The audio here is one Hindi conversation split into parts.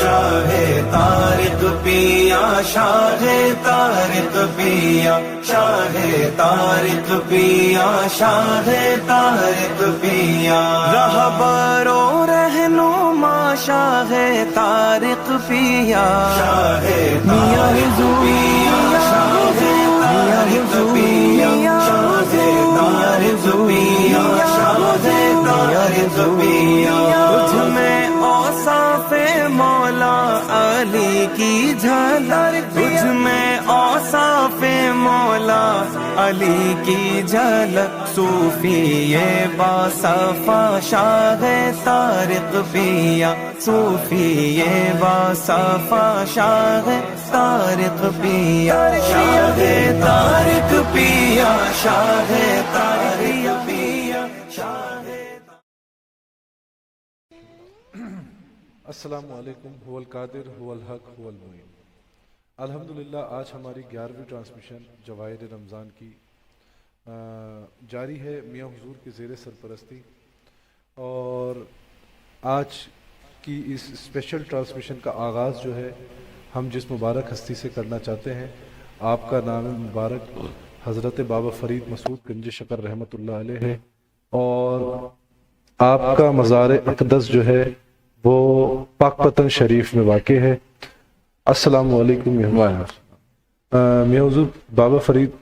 शाहे तारिक पिया शाहे तारिक पिया शाहे तारिक पिया शाहे तारिक पिया। रहबरो रहनुमा शाहे तारिक पिया। शाहे तारिक पिया शाहे तारिक पिया शाहे तारिक पिया शाहे तारिक पिया। की झलक तुझ में औसाफे मौला। अली की झलक, सूफी ये बासफा। शाह तारिक पिया, सूफी ये बासफा। शाह तारिक पिया शाह तारिक पिया शाह तारिक असलकुम हुवल कादिर हुवल हक हुवल मुइन अल्हम्दुलिल्लाह आज हमारी ग्यारहवीं ट्रांसमिशन जवाहिर रमज़ान की जारी है मियाँ हजूर की ज़ेर सरपरस्ती। और आज की इस स्पेशल ट्रांसमिशन का आगाज़ जो है, हम जिस मुबारक हस्ती से करना चाहते हैं, आपका नाम मुबारक हज़रत बाबा फ़रीद मसूद गंज शकर अलैह है। और आपका मज़ार अकदस जो है वो पाकपतन शरीफ में वाक़ है। अस्सलाम वालेकुम बाबा फरीद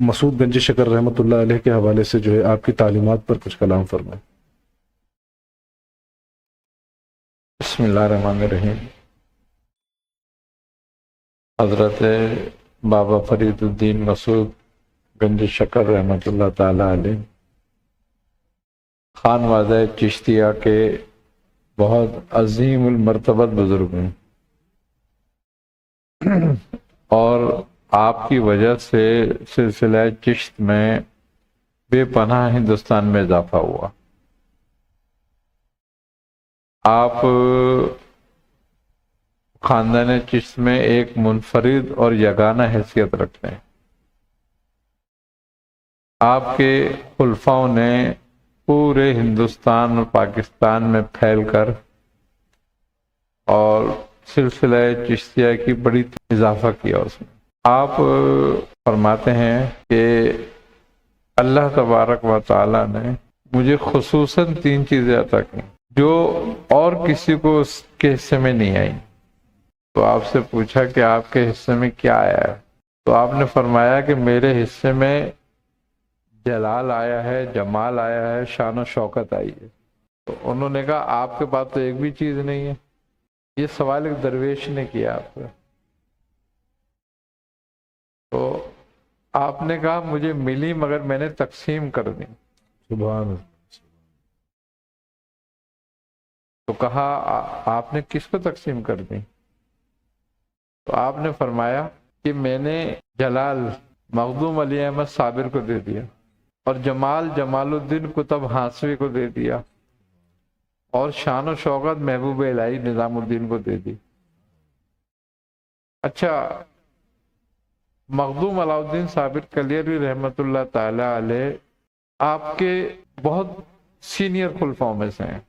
मसूद गंज शकर अलैह के हवाले से जो है आपकी तालीमात पर कुछ कलाम फरमाएँ। बसमीम हज़रत बाबा फरीदुद्दीन मसूद गंज शकर रहमत ताला अलैह। खान वादा चिश्तिया के बहुत अजीम मरतबत बुज़ुर्ग हैं। और आपकी वजह से सिलसिला चिश्त में बेपनाह हिंदुस्तान में इजाफा हुआ। आप खानदान चिश्त में एक मुनफरिद और यगाना हैसियत रखते हैं। आपके खुलफाओं ने पूरे हिंदुस्तान और पाकिस्तान में फैलकर और सिलसिला चिश्तिया की बड़ी इजाफा किया उसमें आप फरमाते हैं कि अल्लाह तबारक व ताला ने मुझे खसूस तीन चीज़ें अता की, जो और किसी को उसके हिस्से में नहीं आई। तो आपसे पूछा कि आपके हिस्से में क्या आया है? तो आपने फरमाया कि मेरे हिस्से में जलाल आया है जमाल आया है शान शौकत आई है। तो उन्होंने कहा आपके पास तो एक भी चीज़ नहीं है। ये सवाल एक दरवेश ने किया आपसे। तो आपने कहा मुझे मिली मगर मैंने तकसीम कर दी। सुबह तो कहा आ, आपने किसको तकसीम कर दी? तो आपने फरमाया कि मैंने जलाल मखदूम अली अहमद साबिर को दे दिया। और जमाल जमालुद्दीन कुतब हांसवी को दे दिया। और शान शौकत महबूब इलाही निज़ामुद्दीन को दे दी। अच्छा मखदूम अलाउद्दीन साबिर कलियरी ताला अलैह, आपके बहुत सीनियर खुलफाओं में से हैं।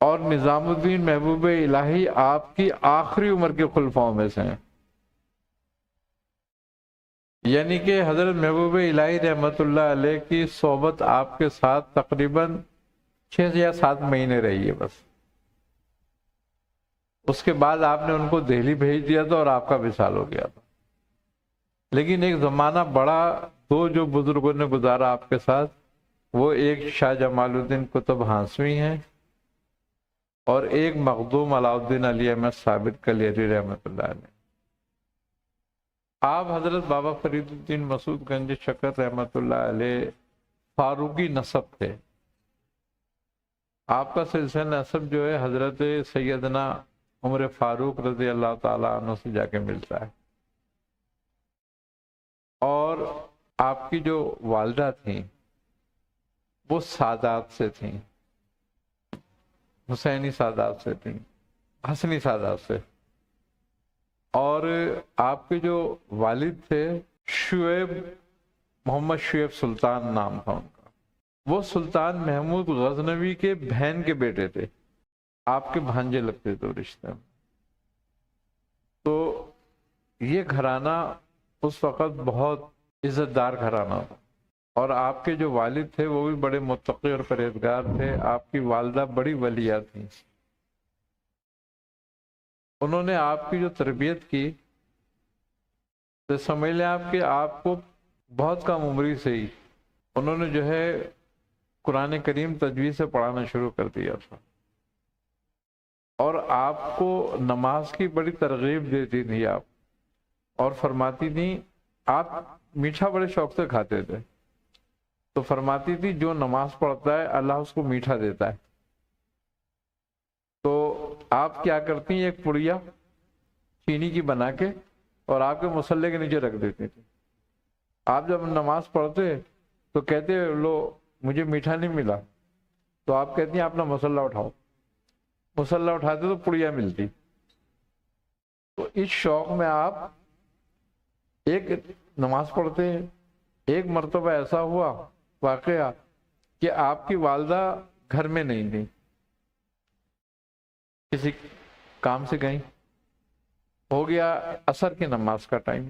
और निज़ामुद्दीन महबूब इलाही आपकी आखिरी उम्र के खुलफाओं में से हैं। यानी कि हज़रत महबूब इलाही अलैह की सोबत आपके साथ तकरीबन छः या सात महीने रही है बस। उसके बाद आपने उनको दिल्ली भेज दिया था और आपका विशाल हो गया था। लेकिन एक ज़माना बड़ा, दो जो बुज़ुर्गों ने गुजारा आपके साथ, वो एक शाह जमालुद्दीन कुतुब हांसवी हैं और एक मखदूम अलाउद्दीन अली अहमद साबित कलियरी रहमतुल्लाह ने। आप हज़रत बाबा फरीदुद्दीन मसूद गंज शकर अलैह फारूकी नसब थे। आपका सिलसिला नसब जो है हज़रत सैदना उम्र फारूक रज़ी अल्लाह अन्हु से जाके मिलता है। और आपकी जो वालदा थी, वो सादात से थी, हुसैनी सादात से थी, हसनी सादात से। और आपके जो वालिद थे, शुएब, मोहम्मद शुएब सुल्तान नाम था उनका। वो सुल्तान महमूद गजनवी के बहन के बेटे थे। आपके भांजे लगते थे रिश्ते में। तो ये घराना उस वक़्त बहुत इज्जतदार घराना था। और आपके जो वालिद थे, वो भी बड़े मुत्तकी और परहेजगार थे। आपकी वालदा बड़ी वलिया थी। उन्होंने आपकी जो तरबियत की तो समझ लें आपके आपको बहुत कम उम्री से ही उन्होंने जो है कुरान करीम तजवीज़ से पढ़ाना शुरू कर दिया था। और आपको नमाज़ की बड़ी तरगीब देती थी आप, और फरमाती थी, आप मीठा बड़े शौक से खाते थे। तो फरमाती थी, जो नमाज़ पढ़ता है, अल्लाह उसको मीठा देता है। आप क्या करती हैं? एक पुड़िया चीनी की बना के और आपके मुसल्ले के नीचे रख देती थी आप जब नमाज़ पढ़ते तो कहते लो, मुझे मीठा नहीं मिला। तो आप कहती हैं, अपना मसल्ला उठाओ। मसल्ला उठाते तो पुड़िया मिलती। तो इस शौक में आप एक नमाज़ पढ़ते हैं, एक मरतबा ऐसा हुआ वाकया कि आपकी वालदा घर में नहीं थी। किसी काम से गई। हो गया असर की नमाज़ का टाइम।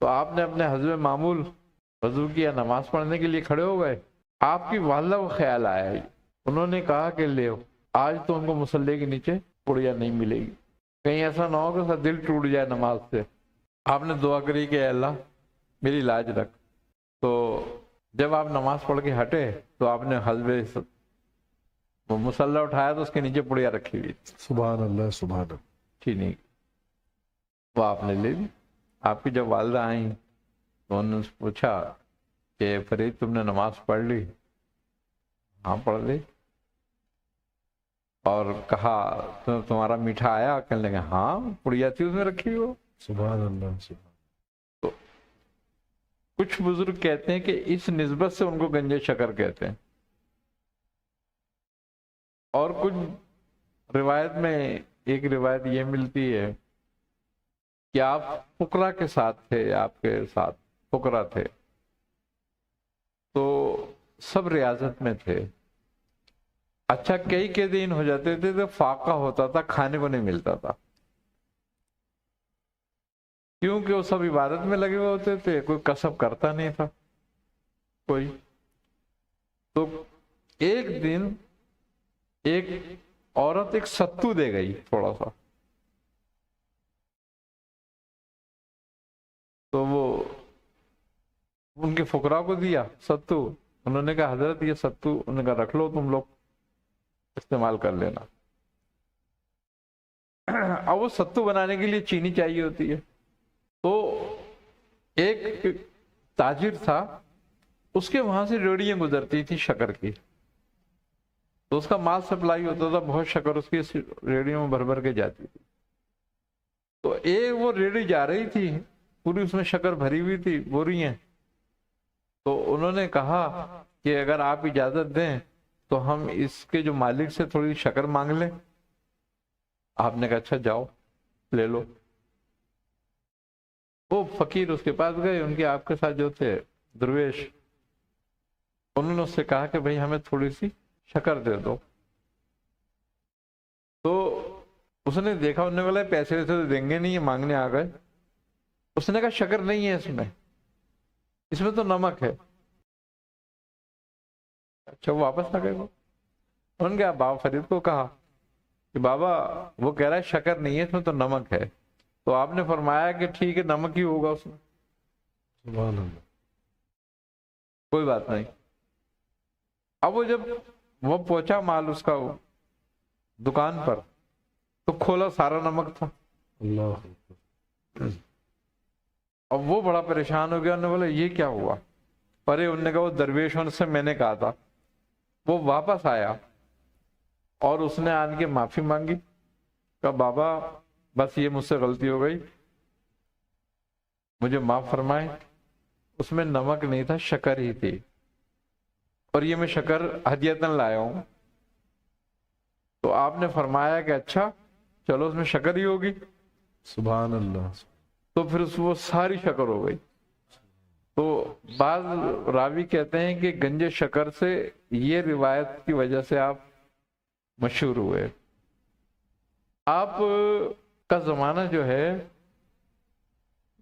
तो आपने अपने हजब मामूल वज़ू किया, नमाज़ पढ़ने के लिए खड़े हो गए। आपकी वालदा को ख्याल आया उन्होंने कहा कि ले आज तो उनको मुसल्ले के नीचे पुड़िया नहीं मिलेगी। कहीं ऐसा ना हो कि दिल टूट जाए नमाज़ से। आपने दुआ करी कि अल्लाह, मेरी लाज रख। तो जब आप नमाज़ पढ़ के हटे तो आपने हलवे वो मुसल्ला उठाया तो उसके नीचे पुड़िया रखी हुई थी। सुबह अल्लाह सुबह चीनी वो आपने ले ली। आपकी जब वालदा आई तो उन्होंने पूछा कि फरीद तुमने नमाज़ पढ़ ली? हाँ पढ़ ली। और कहा तो तुम्हारा मीठा आया? कहने लगे हाँ पुड़िया थी उसमें रखी हो सुबह अल्लाह सुबह कुछ बुज़ुर्ग कहते हैं कि इस नस्बत से उनको गंजे शकर कहते हैं। और कुछ रिवायत में एक रिवायत ये मिलती है कि आप फुकरा के साथ थे, आपके साथ फुकरा थे। तो सब रियाजत में थे। अच्छा कई के दिन हो जाते थे तो फाका होता था, खाने को नहीं मिलता था। क्योंकि वो सब इबादत में लगे हुए होते थे, कोई कसब करता नहीं था, कोई। तो एक दिन एक औरत एक सत्तू दे गई थोड़ा सा। तो वो उनके फुकरा को दिया, सत्तू। उन्होंने कहा, हज़रत, ये सत्तू। उन्होंने कहा, रख लो तुम लोग, इस्तेमाल कर लेना। अब वो सत्तू बनाने के लिए चीनी चाहिए होती है। तो एक ताजिर था, उसके वहाँ से रेडियाँ गुजरती थी शकर की। तो उसका माल सप्लाई होता था बहुत शक्कर, उसकी रेडियो में भर भर के जाती थी। तो एक वो रेडी जा रही थी, पूरी उसमें शक्कर भरी हुई थी बोरियाँ तो उन्होंने कहा कि अगर आप इजाज़त दें तो हम इसके जो मालिक से थोड़ी शक्कर मांग लें। आपने कहा अच्छा जाओ, ले लो। वो फकीर उसके पास गए, उनके आपके साथ जो थे दुर्वेश, उन्होंने उससे कहा कि, भाई, हमें थोड़ी सी शक्कर दे दो। तो उसने देखा उन्होंने बोला पैसे वैसे तो देंगे नहीं ये मांगने आ गए। उसने कहा शक्कर नहीं है इसमें। इसमें तो नमक है। अच्छा वो वापस आ गए वो। उन्होंने कहा बाबा फरीद को कहा कि बाबा वो कह रहा है शकर नहीं है इसमें तो नमक है। तो आपने फरमाया कि ठीक है नमक ही होगा उसमें। कोई बात नहीं। अब वो जब वो पहुँचा माल उसका वो दुकान पर तो खोला सारा नमक था। अल्लाह। अब वो बड़ा परेशान हो गया उन्होंने बोला ये क्या हुआ? परे उनने कहा वो दरवेशों से मैंने कहा था। वो वापस आया और उसने आन के माफ़ी मांगी। कहा बाबा बस ये मुझसे गलती हो गई। मुझे माफ़ फरमाए। उसमें नमक नहीं था शक्कर ही थी। और ये मैं शकर हदियतन लाया हूँ। तो आपने फरमाया कि अच्छा चलो उसमें शक्कर ही होगी। सुबह अल्लाह तो फिर उस वो सारी शक्कर हो गई। तो बाज रावी कहते हैं कि गंजे शकर से ये रिवायत की वजह से आप मशहूर हुए। आप का जमाना जो है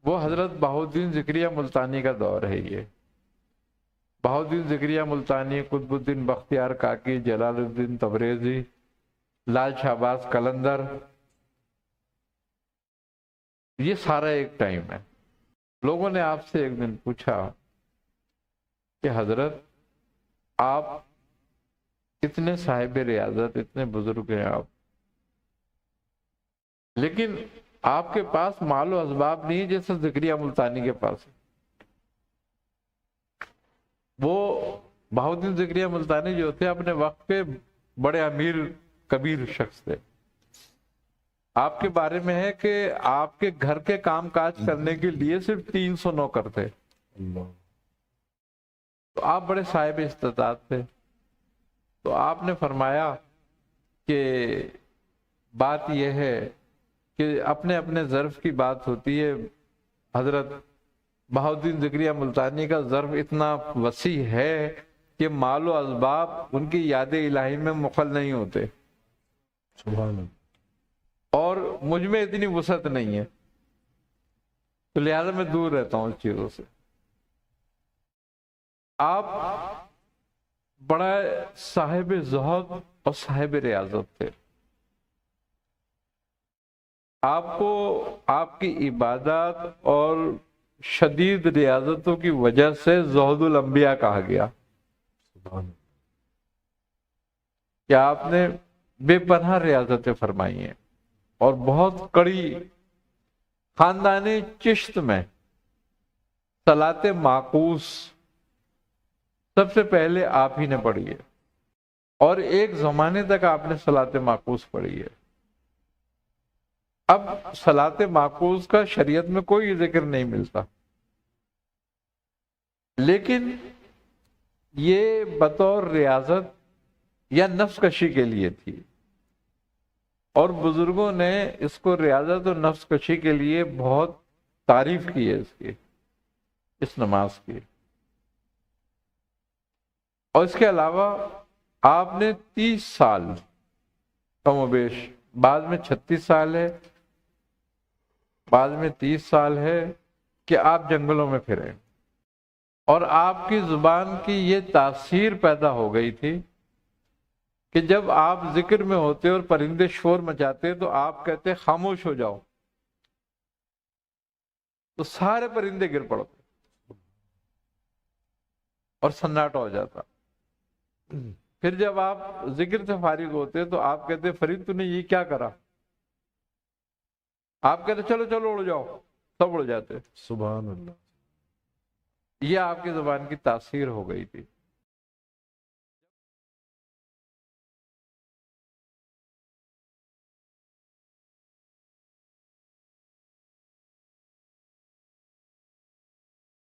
वो हज़रत बहाउद्दीन जिक्रिया मुल्तानी का दौर है ये। बहाउद्दीन जिक्रिया मुल्तानी, कुतुबुद्दीन बख्तियार, काकी जलालुद्दीन तबरेजी, लाल शाहबाज कलंदर। ये सारा एक टाइम है। लोगों ने आपसे एक दिन पूछा कि हज़रत, आप इतने साहिब रियाजत, इतने बुज़ुर्ग हैं आप। लेकिन आपके पास मालो असबाब नहीं जैसे जिक्रिया मुल्तानी के पास। है। वो बहाउद्दीन जिक्रिया मुल्तानी जो थे, अपने वक्त के बड़े अमीर, कबीर शख्स थे। आपके बारे में है कि आपके घर के काम काज करने के लिए सिर्फ़ तीन सौ नौकर थे। तो आप बड़े साहिब इस्तात थे। तो आपने फरमाया कि बात यह है कि अपने अपने ज़र्फ की बात होती है, हज़रत बहाउद्दीन जिक्रिया मुल्तानी का ज़र्फ इतना वसी है कि मालो असबाब उनकी याद इलाही में मुखल नहीं होते। और मुझमें इतनी वसत नहीं है। तो लिहाजा मैं दूर रहता हूँ उस चीज़ों से। आप बड़ा साहिब जहद और साहिब रियाजत थे। आपको आपकी इबादत और शदीद रियाजतों की वजह से जहदुल अंबिया कहा गया। सुभान कि आपने बेपनाह रियाजतें फरमाई हैं? और बहुत कड़ी खानदानी चिश्त में सलात माकूस सबसे पहले आप ही ने पढ़ी है। और एक जमाने तक आपने सलात माकूस पढ़ी है। अब सलात माकूस का शरीयत में कोई ज़िक्र नहीं मिलता। लेकिन ये बतौर रियाजत या नफ्स कशी के लिए थी। और बुज़ुर्गों ने इसको रियाजत और नफ्स कशी के लिए बहुत तारीफ़ की है इसकी, इस नमाज़ की। और इसके अलावा आपने तीस साल कमोबेश बाद में छत्तीस साल है बाद में तीस साल है कि आप जंगलों में फिरे। और आपकी ज़ुबान की ये तासीर पैदा हो गई थी कि जब आप ज़िक्र में होते और परिंदे शोर मचाते तो आप कहते, खामोश हो जाओ। तो सारे परिंदे गिर पड़ते और सन्नाटा हो जाता। फिर जब आप ज़िक्र से फारिग होते तो आप कहते, फरीद, तूने ये क्या करा? आप कहते चलो चलो उड़ जाओ। सब उड़ जाते। सुबह अल्लाह। ये आपकी ज़ुबान की तासीर हो गई थी।